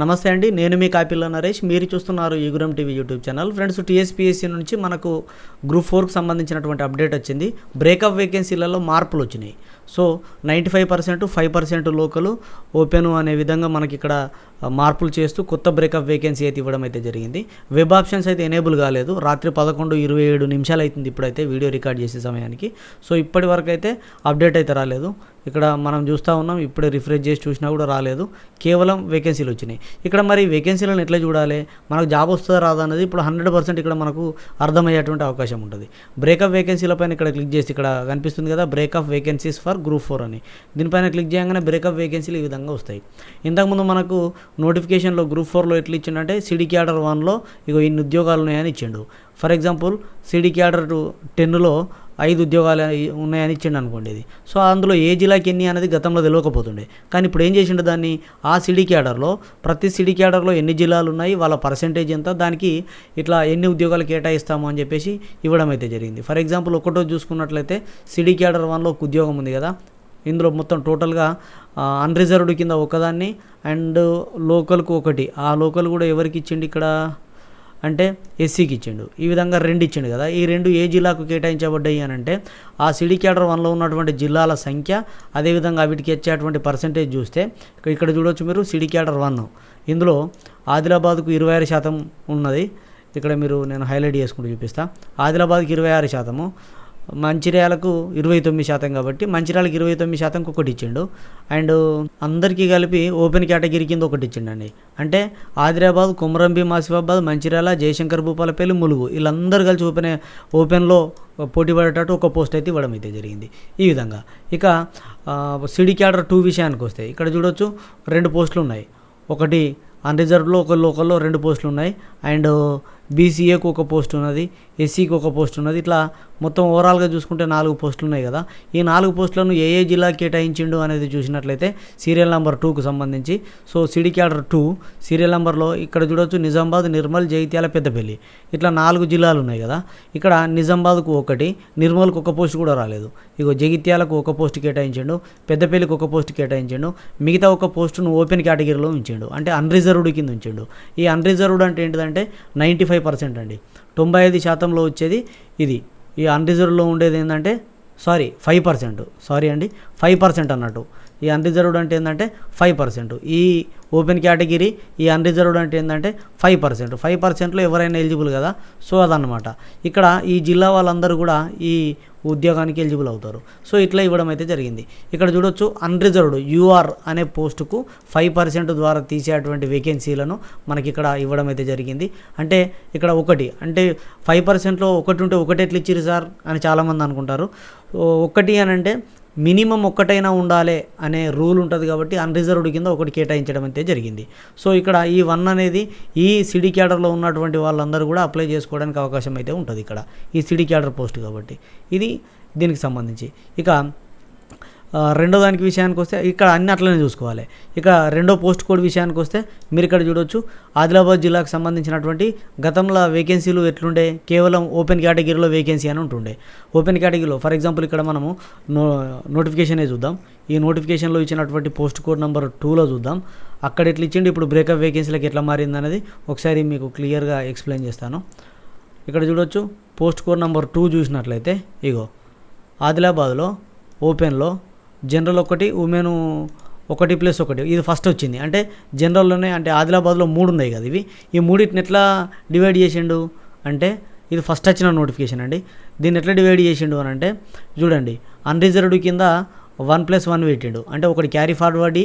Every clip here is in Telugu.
నమస్తే అండి నేను మీ కాపిల్ల నరేష్. మీరు చూస్తున్నారు Eguram TV YouTube channel. Friends TSPSC నుంచి మనకు గ్రూప్ ఫోర్కి సంబంధించినటువంటి అప్డేట్ వచ్చింది. బ్రేకప్ వేకెన్సీలలో మార్పులు వచ్చినాయి. So ninety five percent five percent local open అనే విధంగా మనకి ఇక్కడ మార్పులు చేస్తూ కొత్త బ్రేకప్ వేకెన్సీ అయితే ఇవ్వడం అయితే జరిగింది. వెబ్ ఆప్షన్స్ అయితే ఎనేబుల్ కాలేదు. రాత్రి పదకొండు ఇరవై ఏడు నిమిషాలు అవుతుంది ఇప్పుడైతే వీడియో రికార్డ్ చేసే సమయానికి. సో ఇప్పటి వరకు అయితే అప్డేట్ అయితే రాలేదు. ఇక్కడ మనం చూస్తూ ఉన్నాం ఇప్పుడే రిఫ్రెష్ చేసి చూసినా కూడా రాలేదు. కేవలం వేకెన్సీలు వచ్చినాయి. ఇక్కడ మరి వేకెన్సీలను ఎట్లా చూడాలి? మనకు జాబ్ వస్తుందా రాదా అనేది ఇప్పుడు హండ్రెడ్ పర్సెంట్ ఇక్కడ మనకు అర్థమయ్యేటువంటి అవకాశం ఉంటుంది. బ్రేకప్ వేకెన్సీల పైన ఇక్కడ క్లిక్ చేసి ఇక్కడ కనిపిస్తుంది కదా breakup vacancies for group four అని. దీనిపైన క్లిక్ చేయగానే బ్రేకప్ వేకెన్సీలు ఈ విధంగా వస్తాయి. ఇంతకుముందు మనకు నోటిఫికేషన్లో గ్రూప్ ఫోర్లో ఎట్లా ఇచ్చిండంటే సిడీ క్యాడర్ వన్లో ఇగో ఇన్ని ఉద్యోగాలు ఉన్నాయని ఇచ్చిండు. ఫర్ ఎగ్జాంపుల్ సిడీ క్యాడర్ టెన్లో ఐదు ఉద్యోగాలు ఉన్నాయని ఇచ్చిండు అనుకోండి ఇది. సో అందులో ఏ జిల్లాకి ఎన్ని అనేది గతంలో తెలియకపోతుండే కానీ ఇప్పుడు ఏం చేసిండు దాన్ని? ఆ సిడి క్యాడర్లో ప్రతి సిడి క్యాడర్లో ఎన్ని జిల్లాలు ఉన్నాయి వాళ్ళ పర్సంటేజ్ ఎంత దానికి ఇట్లా ఎన్ని ఉద్యోగాలు కేటాయిస్తాము అని చెప్పేసి ఇవ్వడం అయితే జరిగింది. ఫర్ ఎగ్జాంపుల్ ఒకటో చూసుకున్నట్లయితే సిడి క్యాడర్ వన్లో ఒక ఉద్యోగం ఉంది కదా. ఇందులో మొత్తం టోటల్గా అన్రిజర్వ్డ్ కింద ఒకదాన్ని అండ్ లోకల్కు ఒకటి. ఆ లోకల్ కూడా ఎవరికి ఇచ్చిండు ఇక్కడ? అంటే ఎస్సీకి ఇచ్చిండు. ఈ విధంగా రెండు ఇచ్చిండు కదా. ఈ రెండు ఏ జిల్లాకు కేటాయించబడ్డాయి అని అంటే ఆ సిడి క్యాడర్ వన్లో ఉన్నటువంటి జిల్లాల సంఖ్య అదేవిధంగా వీటికి వచ్చేటువంటి పర్సంటేజ్ చూస్తే ఇక్కడ- చూడవచ్చు మీరు సిడి క్యాడర్ వన్. ఇందులో ఆదిలాబాద్కు ఇరవై ఆరు శాతం ఉన్నది. ఇక్కడ మీరు నేను హైలైట్ చేసుకుంటూ చూపిస్తా. ఆదిలాబాద్కి ఇరవై ఆరు శాతము. మంచిర్యాలకు ఇరవై తొమ్మిది శాతం కాబట్టి మంచిర్యాలకు ఇరవై తొమ్మిది శాతంకి ఒకటి ఇచ్చిండు. అండ్ అందరికీ కలిపి ఓపెన్ కేటగిరీ కింద ఒకటి ఇచ్చిండండి. అంటే ఆదిలాబాద్ కుమరంభీం ఆసిఫాబాద్ మంచిర్యాల జయశంకర్ భూపాలపల్లి ములుగు వీళ్ళందరూ కలిసి ఓపెన్ ఓపెన్లో పోటీ పడేటట్టు ఒక పోస్ట్ అయితే ఇవ్వడం అయితే జరిగింది. ఈ విధంగా ఇక సిడి క్యాడర్ టూ విషయానికి వస్తే ఇక్కడ చూడొచ్చు రెండు పోస్టులు ఉన్నాయి. ఒకటి అన్రిజర్వ్లో ఒక లోకల్లో రెండు పోస్టులు ఉన్నాయి. అండ్ బీసీఏకు ఒక పోస్ట్ ఉన్నది ఎస్సీకి ఒక పోస్ట్ ఉన్నది. ఇట్లా మొత్తం ఓవరాల్గా చూసుకుంటే నాలుగు పోస్టులు ఉన్నాయి కదా. ఈ నాలుగు పోస్టులను ఏ ఏ జిల్లా కేటాయించిండు అనేది చూసినట్లయితే సీరియల్ నెంబర్ టూకు సంబంధించి. So CD cadre two serial నెంబర్లో ఇక్కడ చూడొచ్చు నిజామాబాద్ నిర్మల్ జైత్యాల పెద్దపల్లి. ఇట్లా నాలుగు జిల్లాలు ఉన్నాయి కదా. ఇక్కడ నిజామాబాద్కు ఒకటి నిర్మల్కు ఒక పోస్ట్ కూడా రాలేదు. ఇగో జగిత్యాలకు ఒక పోస్ట్ కేటాయించిండు పెద్దపల్లికి ఒక పోస్ట్ కేటాయించిండు మిగతా ఒక పోస్టును ఓపెన్ కేటగిరీలో ఉంచిండు. అంటే అన్రిజర్వ్డ్ కింద ఉంచిండు. ఈ అన్రిజర్వ్డ్ అంటే ఏంటిదంటే నైంటీ ఫైవ్ పర్సెంట్ అండి. తొంభై ఐదు శాతంలో వచ్చేది ఇది. ఈ అన్రిజర్వ్లో ఉండేది ఏంటంటే సారీ ఫైవ్ పర్సెంట్ సారీ అండి. ఫైవ్ పర్సెంట్ అన్నట్టు. ఈ అన్రిజర్వ్డ్ అంటే ఏంటంటే ఫైవ్ పర్సెంట్. ఈ ఓపెన్ కేటగిరీ ఈ అన్రిజర్వ్డ్ అంటే ఏంటంటే ఫైవ్ పర్సెంట్. ఫైవ్ పర్సెంట్లో ఎవరైనా ఎలిజిబుల్ కదా? సో అదనమాట ఇక్కడ ఈ జిల్లా వాళ్ళందరూ కూడా ఈ ఉద్యోగానికి ఎలిజిబుల్ అవుతారు. సో ఇట్లా ఇవ్వడం అయితే జరిగింది. ఇక్కడ చూడొచ్చు అన్రిజర్వ్డ్ యూఆర్ అనే పోస్టుకు ఫైవ్ పర్సెంట్ ద్వారా తీసేటువంటి వేకెన్సీలను మనకి ఇక్కడ ఇవ్వడం అయితే జరిగింది. అంటే ఇక్కడ ఒకటి అంటే ఫైవ్ పర్సెంట్లో ఒకటి ఉంటే ఒకటి ఎట్లు ఇచ్చిరు సార్ అని చాలామంది అనుకుంటారు. ఒకటి అని అంటే మినిమం ఒక్కటైనా ఉండాలి అనే రూల్ ఉంటుంది కాబట్టి అన్రిజర్వ్డ్ కింద ఒకటి కేటాయించడం అయితే జరిగింది. సో ఇక్కడ ఈ వన్ అనేది ఈ సిడి క్యాడర్లో ఉన్నటువంటి వాళ్ళందరూ కూడా అప్లై చేసుకోవడానికి అవకాశం అయితే ఉంటుంది ఇక్కడ. ఈ సిడి క్యాడర్ పోస్ట్ కాబట్టి. ఇది దీనికి సంబంధించి. ఇక రెండో దానికి విషయానికి వస్తే ఇక్కడ అన్ని అట్లనే చూసుకోవాలి. ఇక రెండో పోస్ట్ కోడ్ విషయానికి వస్తే మీరు ఇక్కడ చూడొచ్చు. ఆదిలాబాద్ జిల్లాకు సంబంధించినటువంటి గతంలో వేకెన్సీలు ఎట్లుండే? కేవలం ఓపెన్ కేటగిరీలో వేకెన్సీ అని ఉంటుండే. ఓపెన్ కేటగిరీలో ఫర్ ఎగ్జాంపుల్ ఇక్కడ మనము నో నోటిఫికేషనే చూద్దాం. ఈ నోటిఫికేషన్లో ఇచ్చినటువంటి పోస్ట్ కోడ్ నెంబర్ టూలో చూద్దాం. అక్కడ ఎట్లా ఇచ్చిండి? ఇప్పుడు బ్రేకప్ వేకెన్సీలకు ఎట్లా మారింది అనేది ఒకసారి మీకు క్లియర్గా ఎక్స్ప్లెయిన్ చేస్తాను. ఇక్కడ చూడొచ్చు పోస్ట్ కోడ్ నెంబర్ టూ చూసినట్లయితే ఇగో ఆదిలాబాద్లో ఓపెన్లో జనరల్ ఒకటి ఉమెన్ ఒకటి ప్లస్ ఒకటి. ఇది ఫస్ట్ వచ్చింది. అంటే జనరల్లోనే అంటే ఆదిలాబాద్లో మూడు ఉన్నాయి కదా ఇవి. ఈ మూడింటిని ఎట్లా డివైడ్ చేసిండు అంటే ఇది ఫస్ట్ వచ్చిన నోటిఫికేషన్ అండి. దీన్ని ఎట్లా డివైడ్ చేసిండు అని అంటే చూడండి. అన్రిజర్వ్డ్ కింద వన్ ప్లస్ వన్ పెట్టిండు. అంటే ఒకటి క్యారీ ఫార్వర్డ్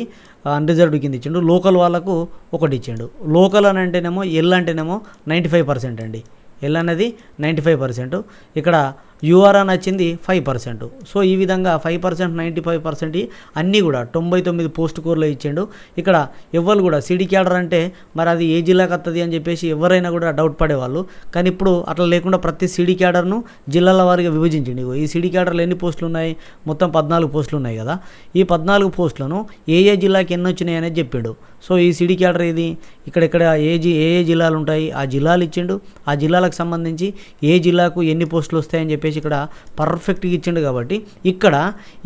అన్రిజర్వ్డ్ కింద ఇచ్చిండు. లోకల్ వాళ్ళకు ఒకటి ఇచ్చిండు. లోకల్ అని అంటేనేమో ఎల్ అంటేనేమో నైంటీ ఫైవ్ పర్సెంట్ అండి. ఎల్ అనేది నైంటీ ఫైవ్ పర్సెంట్ ఇక్కడ యూఆర్ వచ్చింది ఫైవ్ పర్సెంట్ సో ఈ విధంగా five percent ninety five percent అన్నీ కూడా తొంభై తొమ్మిది పోస్ట్ కోర్లో ఇచ్చిండు. ఇక్కడ ఎవ్వరు కూడా సిడి క్యాడర్ అంటే మరి అది ఏ జిల్లాకు వస్తుంది అని చెప్పేసి ఎవరైనా కూడా డౌట్ పడేవాళ్ళు. కానీ ఇప్పుడు అట్లా లేకుండా ప్రతి సిడి క్యాడర్ను జిల్లాల వారిగా విభజించండి. ఈ సిడీ క్యాడర్లు ఎన్ని పోస్టులు ఉన్నాయి? మొత్తం పద్నాలుగు పోస్టులు ఉన్నాయి కదా. ఈ పద్నాలుగు పోస్టులను ఏ ఏ జిల్లాకి ఎన్ని వచ్చినాయి అనేది చెప్పాడు. సో ఈ సిడి క్యాడర్ ఇది ఇక్కడెక్కడ ఏ జి ఏ ఏ జిల్లాలు ఉంటాయి? ఆ జిల్లాలు ఇచ్చిండు. ఆ జిల్లాలకు సంబంధించి ఏ జిల్లాకు ఎన్ని పోస్టులు వస్తాయని చెప్పి చెప్పేసి ఇక్కడ పర్ఫెక్ట్గా ఇచ్చిండు కాబట్టి ఇక్కడ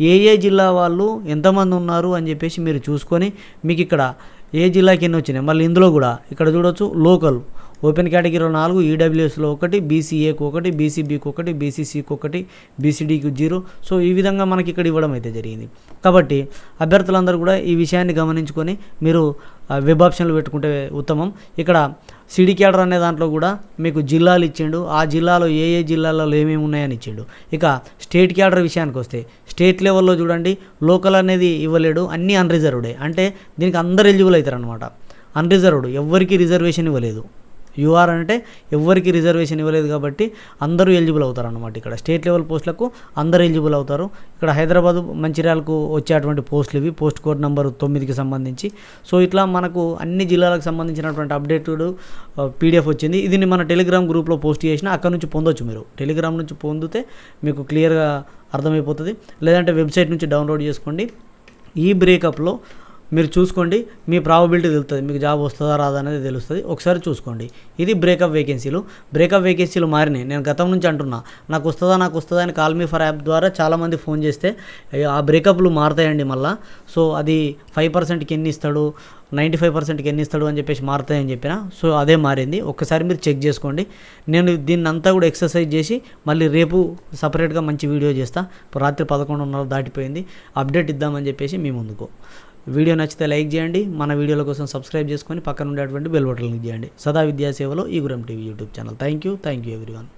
ఏ ఏ జిల్లా వాళ్ళు ఎంతమంది ఉన్నారు అని చెప్పేసి మీరు చూసుకొని మీకు ఇక్కడ ఏ జిల్లాకి ఎన్ని వచ్చినాయి? మళ్ళీ ఇందులో కూడా ఇక్కడ చూడొచ్చు లోకల్. ఓపెన్ కేటగిరీలో నాలుగు ఈడబ్ల్యూఎస్లో ఒకటి బీసీఏకి ఒకటి బీసీబీకి ఒకటి బీసీసీకి ఒకటి బీసీడీకి జీరో. సో ఈ విధంగా మనకి ఇక్కడ ఇవ్వడం అయితే జరిగింది. కాబట్టి అభ్యర్థులందరూ కూడా ఈ విషయాన్ని గమనించుకొని మీరు వెబ్ ఆప్షన్లు పెట్టుకుంటే ఉత్తమం. ఇక్కడ సిడి క్యాడర్ అనే దాంట్లో కూడా మీకు జిల్లాలు ఇచ్చిండు. ఆ జిల్లాలో ఏ ఏ జిల్లాలలో ఏమేమి ఉన్నాయని ఇచ్చిండు. ఇక స్టేట్ క్యాడర్ విషయానికి వస్తే స్టేట్ లెవెల్లో చూడండి లోకల్ అనేది ఇవ్వలేడు అన్నీ అన్రిజర్వ్డే అంటే దీనికి అందరు ఎలిజిబుల్ అవుతారు అనమాట అన్రిజర్వ్డ్ ఎవరికి రిజర్వేషన్ ఇవ్వలేదు యూఆర్ అంటే ఎవరికి రిజర్వేషన్ ఇవ్వలేదు కాబట్టి అందరూ ఎలిజిబుల్ అవుతారు అనమాట ఇక్కడ స్టేట్ లెవెల్ పోస్టులకు అందరూ ఎలిజిబుల్ అవుతారు. ఇక్కడ హైదరాబాద్ మంచిర్యాలకు వచ్చేటువంటి పోస్టులు ఇవి. పోస్ట్ కోడ్ నెంబర్ తొమ్మిదికి సంబంధించి. సో ఇట్లా మనకు అన్ని జిల్లాలకు సంబంధించినటువంటి అప్డేటెడ్ పీడిఎఫ్ uh, వచ్చింది. ఇది మన టెలిగ్రామ్ గ్రూప్లో పోస్ట్ చేసిన అక్కడ నుంచి పొందొచ్చు మీరు. టెలిగ్రామ్ నుంచి పొందితే మీకు క్లియర్గా అర్థమైపోతుంది. లేదంటే వెబ్సైట్ నుంచి డౌన్లోడ్ చేసుకోండి. ఈ బ్రేకప్లో మీరు చూసుకోండి మీ ప్రాబబిలిటీ తెలుస్తుంది మీకు జాబ్ వస్తుందా రాదా అనేది తెలుస్తుంది. ఒకసారి చూసుకోండి. ఇది బ్రేకప్ వేకెన్సీలు బ్రేకప్ వేకెన్సీలు మారినాయి. నేను గతం నుంచి అంటున్నా నాకు వస్తుందా నాకు వస్తుందా అని కాల్ మీ ఫర్ యాప్ ద్వారా చాలామంది ఫోన్ చేస్తే ఆ బ్రేకప్లు మారుతాయండి మళ్ళా. సో అది ఫైవ్ పర్సెంట్కి ఎన్ని ఇస్తాడు? నైంటీ ఫైవ్ పర్సెంట్కి ఎన్ని ఇస్తాడు? అని చెప్పేసి మారుతాయని చెప్పిన సో అదే మారింది. ఒక్కసారి మీరు చెక్ చేసుకోండి. నేను దీన్ని అంతా కూడా ఎక్సర్సైజ్ చేసి మళ్ళీ రేపు సపరేట్గా మంచి వీడియో చేస్తా. రాత్రి పదకొండున్నర దాటిపోయింది. అప్డేట్ ఇద్దామని చెప్పేసి మీ ముందుకు. వీడియో నచ్చితే లైక్ చేయండి. మన వీడియోల కోసం సబ్స్క్రైబ్ చేసుకొని పక్కన ఉండేటువంటి బెల్ బటన్ క్లిక్ చేయండి. సదా విద్యాసేవలో ఈ Guram TV YouTube channel. Thank you thank you everyone